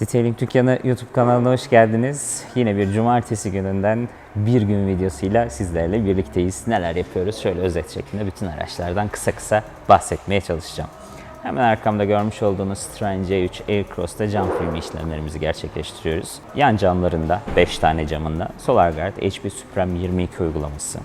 Detailing Dükkanı YouTube kanalına hoş geldiniz. Yine bir cumartesi gününden bir gün videosuyla sizlerle birlikteyiz. Neler yapıyoruz? Şöyle özet şeklinde bütün araçlardan kısa kısa bahsetmeye çalışacağım. Hemen arkamda görmüş olduğunuz Citroen C3 Aircross'ta cam filmi işlemlerimizi gerçekleştiriyoruz. Yan camlarında 5 tane camında SolarGuard HP Supreme 22 uygulaması,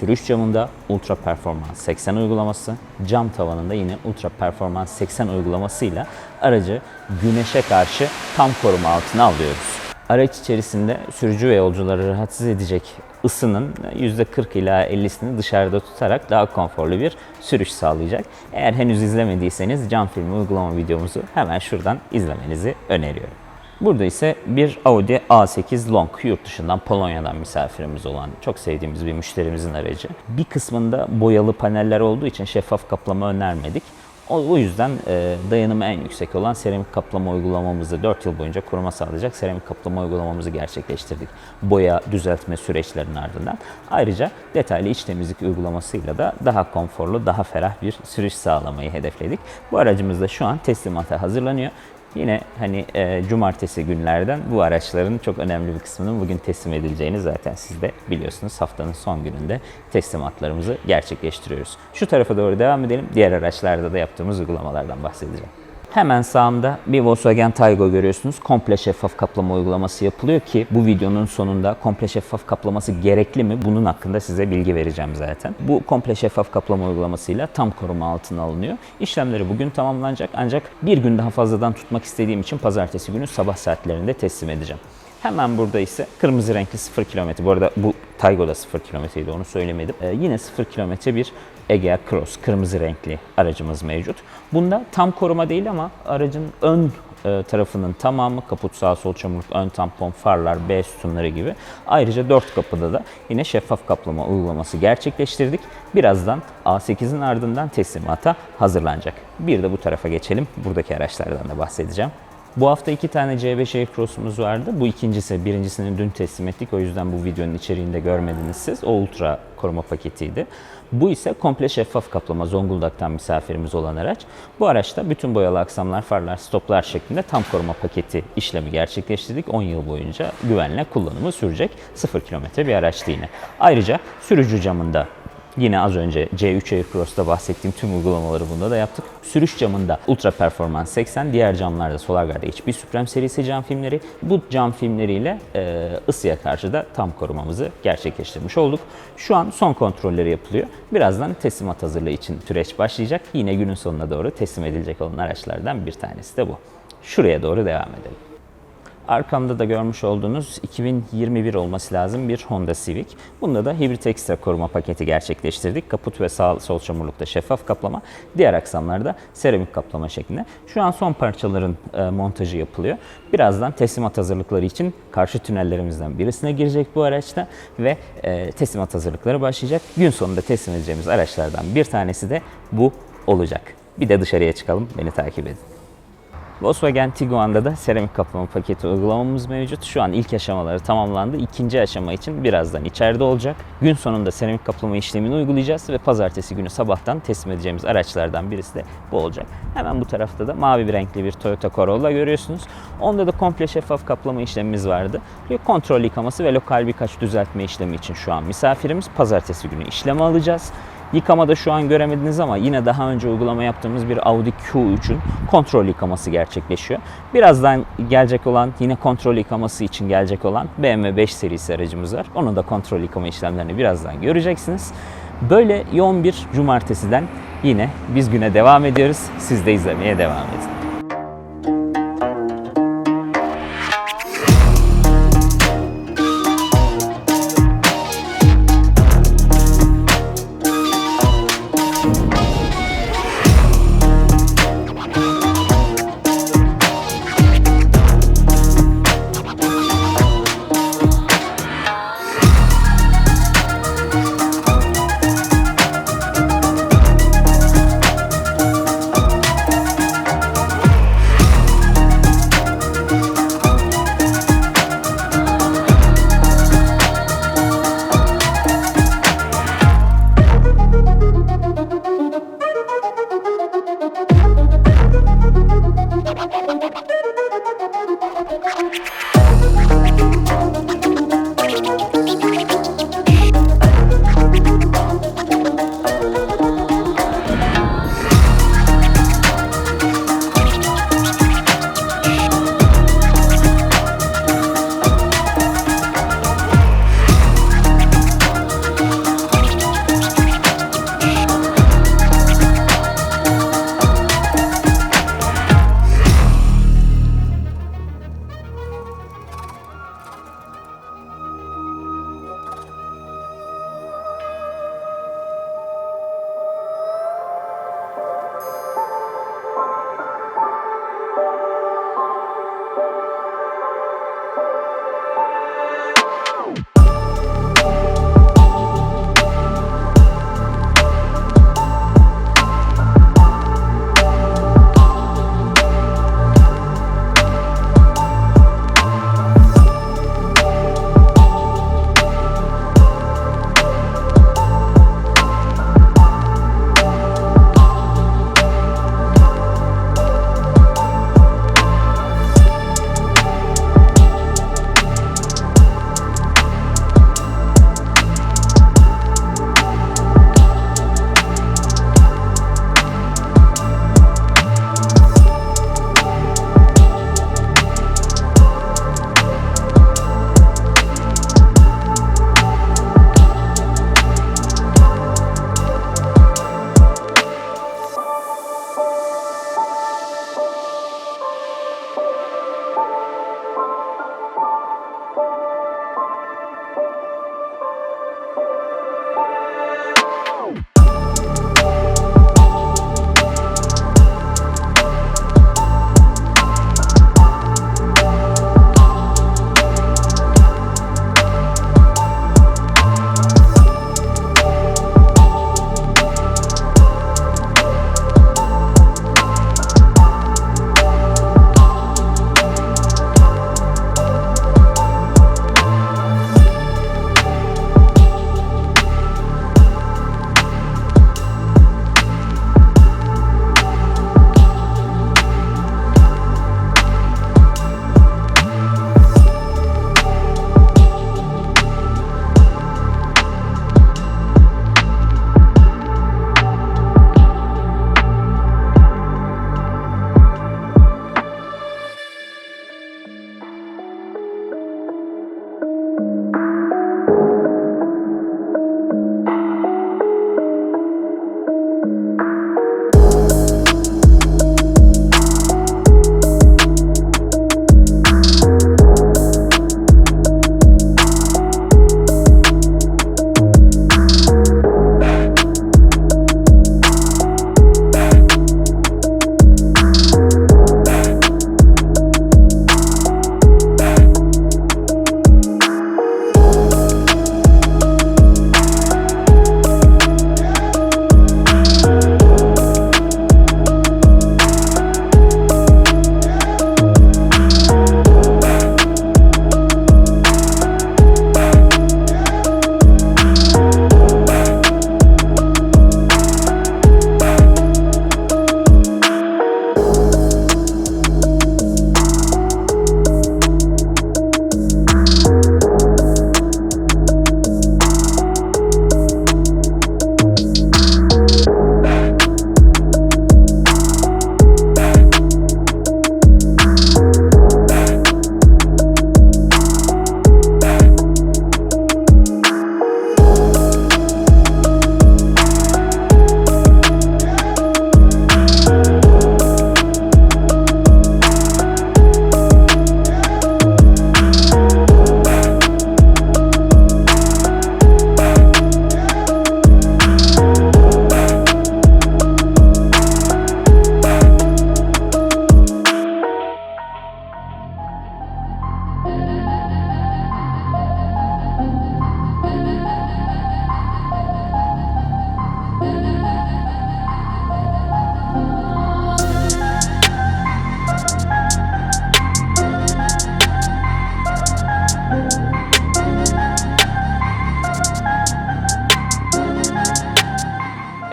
Sürüş camında Ultra Performans 80 uygulaması, cam tavanında yine Ultra Performans 80 uygulamasıyla aracı güneşe karşı tam koruma altına alıyoruz. Araç içerisinde sürücü ve yolcuları rahatsız edecek ısının %40 ila 50'sini dışarıda tutarak daha konforlu bir sürüş sağlayacak. Eğer henüz izlemediyseniz cam filmi uygulama videomuzu hemen şuradan izlemenizi öneriyorum. Burada ise bir Audi A8 Long yurt dışından Polonya'dan misafirimiz olan çok sevdiğimiz bir müşterimizin aracı. Bir kısmında boyalı paneller olduğu için şeffaf kaplama önermedik. O, yüzden e, dayanımı en yüksek olan seramik kaplama uygulamamızı 4 yıl boyunca koruma sağlayacak seramik kaplama uygulamamızı gerçekleştirdik. Boya düzeltme süreçlerinin ardından. Ayrıca detaylı iç temizlik uygulamasıyla da daha konforlu, daha ferah bir sürüş sağlamayı hedefledik. Bu aracımız da şu an teslimata hazırlanıyor. Yine hani e, cumartesi günlerden bu araçların çok önemli bir kısmının bugün teslim edileceğini zaten siz de biliyorsunuz. Haftanın son gününde teslimatlarımızı gerçekleştiriyoruz. Şu tarafa doğru devam edelim. Diğer araçlarda da yaptığımız uygulamalardan bahsedeceğim. Hemen sağımda bir Volkswagen Taygo görüyorsunuz. Komple şeffaf kaplama uygulaması yapılıyor ki bu videonun sonunda komple şeffaf kaplaması gerekli mi? Bunun hakkında size bilgi vereceğim zaten. Bu komple şeffaf kaplama uygulamasıyla tam koruma altına alınıyor. İşlemleri bugün tamamlanacak ancak bir gün daha fazladan tutmak istediğim için pazartesi günü sabah saatlerinde teslim edeceğim. Hemen burada ise kırmızı renkli 0 kilometre. Bu arada bu Taygo'da 0 kilometreydi onu söylemedim. Ee, yine 0 kilometre bir Egea Cross kırmızı renkli aracımız mevcut. Bunda tam koruma değil ama aracın ön e, tarafının tamamı kaput sağ sol çamurluk, ön tampon, farlar, B sütunları gibi. Ayrıca dört kapıda da yine şeffaf kaplama uygulaması gerçekleştirdik. Birazdan A8'in ardından teslimata hazırlanacak. Bir de bu tarafa geçelim. Buradaki araçlardan da bahsedeceğim. Bu hafta iki tane C5 Aircross'umuz vardı. Bu ikincisi, birincisini dün teslim ettik. O yüzden bu videonun içeriğinde görmediniz siz. O ultra koruma paketiydi. Bu ise komple şeffaf kaplama Zonguldak'tan misafirimiz olan araç. Bu araçta bütün boyalı aksamlar, farlar, stoplar şeklinde tam koruma paketi işlemi gerçekleştirdik. 10 yıl boyunca güvenle kullanımı sürecek. 0 kilometre bir araçtı yine. Ayrıca sürücü camında Yine az önce C3 Aircross'ta bahsettiğim tüm uygulamaları bunda da yaptık. Sürüş camında Ultra Performans 80, diğer camlarda SolarGuard HP Supreme serisi cam filmleri. Bu cam filmleriyle e, ısıya karşı da tam korumamızı gerçekleştirmiş olduk. Şu an son kontrolleri yapılıyor. Birazdan teslimat hazırlığı için süreç başlayacak. Yine günün sonuna doğru teslim edilecek olan araçlardan bir tanesi de bu. Şuraya doğru devam edelim. Arkamda da görmüş olduğunuz 2021 olması lazım bir Honda Civic. Bunda da hibrit ekstra koruma paketi gerçekleştirdik. Kaput ve sağ sol çamurlukta şeffaf kaplama, diğer aksamlarda seramik kaplama şeklinde. Şu an son parçaların e, montajı yapılıyor. Birazdan teslimat hazırlıkları için karşı tünellerimizden birisine girecek bu araçta ve e, teslimat hazırlıkları başlayacak. Gün sonunda teslim edeceğimiz araçlardan bir tanesi de bu olacak. Bir de dışarıya çıkalım, beni takip edin. Volkswagen Tiguan'da da seramik kaplama paketi uygulamamız mevcut. Şu an ilk aşamaları tamamlandı. İkinci aşama için birazdan içeride olacak. Gün sonunda seramik kaplama işlemini uygulayacağız ve pazartesi günü sabahtan teslim edeceğimiz araçlardan birisi de bu olacak. Hemen bu tarafta da mavi bir renkli bir Toyota Corolla görüyorsunuz. Onda da komple şeffaf kaplama işlemimiz vardı. Bir kontrol yıkaması ve lokal birkaç düzeltme işlemi için şu an misafirimiz. Pazartesi günü işlemi alacağız. Yıkamada şu an göremediniz ama yine daha önce uygulama yaptığımız bir Audi Q3'ün kontrol yıkaması gerçekleşiyor. Birazdan gelecek olan yine kontrol yıkaması için gelecek olan BMW 5 serisi aracımız var. Onun da kontrol yıkama işlemlerini birazdan göreceksiniz. Böyle yoğun bir cumartesiden yine biz güne devam ediyoruz. Siz de izlemeye devam edin.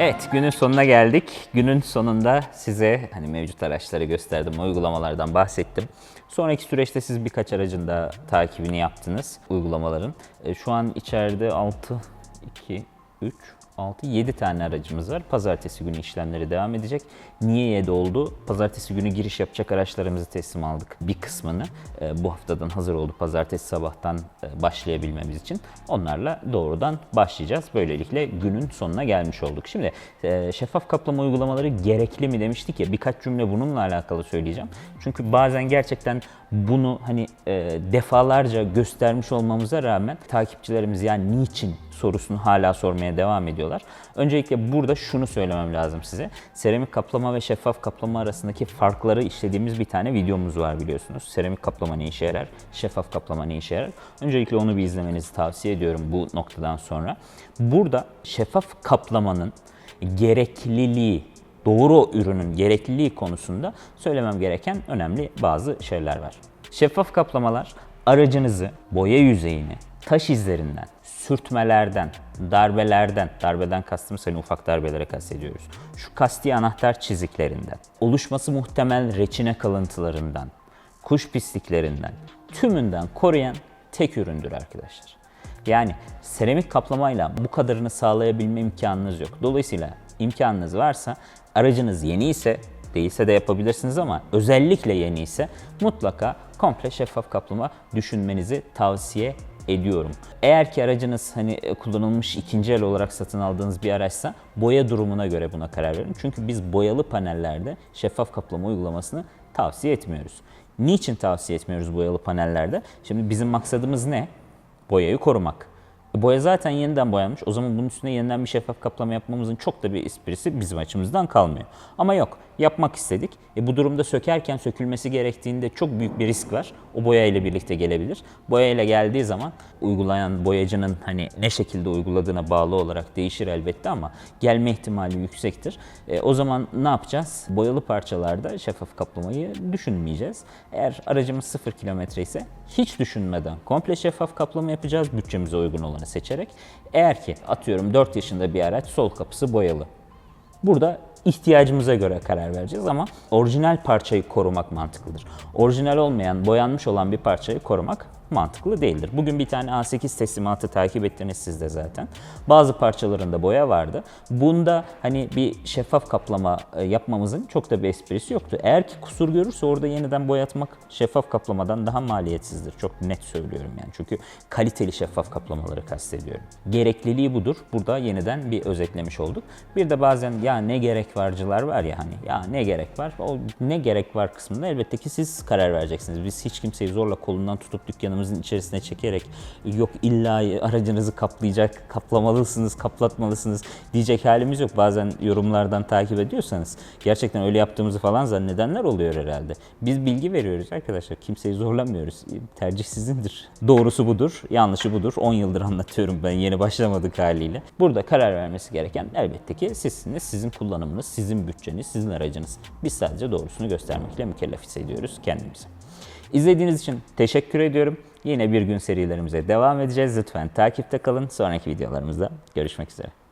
Evet günün sonuna geldik. Günün sonunda size hani mevcut araçları gösterdim, uygulamalardan bahsettim. Sonraki süreçte siz birkaç aracın da takibini yaptınız uygulamaların. E, Şu an içeride 6, 2, 3, 6, 7 tane aracımız var. Pazartesi günü işlemleri devam edecek. Niye 7 oldu? Pazartesi günü giriş yapacak araçlarımızı teslim aldık. Bir kısmını e, bu haftadan hazır oldu. Pazartesi sabahtan e, başlayabilmemiz için. Onlarla doğrudan başlayacağız. Böylelikle günün sonuna gelmiş olduk. Şimdi e, şeffaf kaplama uygulamaları gerekli mi demiştik ya birkaç cümle bununla alakalı söyleyeceğim. Çünkü bazen gerçekten bunu hani e, defalarca göstermiş olmamıza rağmen takipçilerimiz yani niçin sorusunu hala sormaya devam ediyorlar. Öncelikle burada şunu söylemem lazım size. Seramik kaplama ve şeffaf kaplama arasındaki farkları işlediğimiz bir tane videomuz var biliyorsunuz. Seramik kaplama ne işe yarar, şeffaf kaplama ne işe yarar. Öncelikle onu bir izlemenizi tavsiye ediyorum bu noktadan sonra. Burada şeffaf kaplamanın gerekliliği, doğru ürünün gerekliliği konusunda söylemem gereken önemli bazı şeyler var. Şeffaf kaplamalar aracınızı, boya yüzeyini, taş izlerinden, sürtmelerden, darbelerden, darbeden kastımız hani ufak darbelere kastediyoruz. Şu kasti anahtar çiziklerinden, oluşması muhtemel reçine kalıntılarından, kuş pisliklerinden, tümünden koruyan tek üründür arkadaşlar. Yani seramik kaplamayla bu kadarını sağlayabilme imkanınız yok. Dolayısıyla imkanınız varsa aracınız yeni ise değilse de yapabilirsiniz ama özellikle yeni ise mutlaka komple şeffaf kaplama düşünmenizi tavsiye ediyorum. Eğer ki aracınız hani e, kullanılmış ikinci el olarak satın aldığınız bir araçsa boya durumuna göre buna karar verin. Çünkü biz boyalı panellerde şeffaf kaplama uygulamasını tavsiye etmiyoruz. Niçin tavsiye etmiyoruz boyalı panellerde? Şimdi bizim maksadımız ne? Boyayı korumak. E, Boya zaten yeniden boyanmış. O zaman bunun üstüne yeniden bir şeffaf kaplama yapmamızın çok da bir esprisi bizim açımızdan kalmıyor. Ama yok, yapmak istedik. E bu durumda sökerken sökülmesi gerektiğinde çok büyük bir risk var. O boya ile birlikte gelebilir. Boya ile geldiği zaman uygulayan boyacının hani ne şekilde uyguladığına bağlı olarak değişir elbette ama gelme ihtimali yüksektir. E, o zaman ne yapacağız? Boyalı parçalarda şeffaf kaplamayı düşünmeyeceğiz. Eğer aracımız 0 kilometre ise hiç düşünmeden komple şeffaf kaplama yapacağız bütçemize uygun olanı seçerek. Eğer ki atıyorum 4 yaşında bir araç sol kapısı boyalı. Burada ihtiyacımıza göre karar vereceğiz ama orijinal parçayı korumak mantıklıdır. Orijinal olmayan, boyanmış olan bir parçayı korumak mantıklı değildir. Bugün bir tane A8 teslimatı takip ettiniz siz de zaten. Bazı parçalarında boya vardı. Bunda hani bir şeffaf kaplama e, yapmamızın çok da bir esprisi yoktu. Eğer ki kusur görürse orada yeniden boyatmak şeffaf kaplamadan daha maliyetsizdir. Çok net söylüyorum yani. Çünkü kaliteli şeffaf kaplamaları kastediyorum. Gerekliliği budur. Burada yeniden bir özetlemiş olduk. Bir de bazen ya ne gerek varcılar var ya hani ya ne gerek var? O ne gerek var kısmında elbette ki siz karar vereceksiniz. Biz hiç kimseyi zorla kolundan tutup dükkanımızın içerisine çekerek yok illa aracınızı kaplayacak, kaplamalısınız, kaplatmalısınız diyecek halimiz yok. Bazen yorumlardan takip ediyorsanız gerçekten öyle yaptığımızı falan zannedenler oluyor herhalde. Biz bilgi veriyoruz arkadaşlar. Kimseyi zorlamıyoruz. Tercih sizindir. Doğrusu budur, yanlışı budur. 10 yıldır anlatıyorum ben yeni başlamadık haliyle. Burada karar vermesi gereken elbette ki sizsiniz. Sizin kullanımınız, sizin bütçeniz, sizin aracınız. Biz sadece doğrusunu göstermekle mükellef hissediyoruz kendimizi. İzlediğiniz için teşekkür ediyorum. Yine bir gün serilerimize devam edeceğiz. Lütfen takipte kalın. Sonraki videolarımızda görüşmek üzere.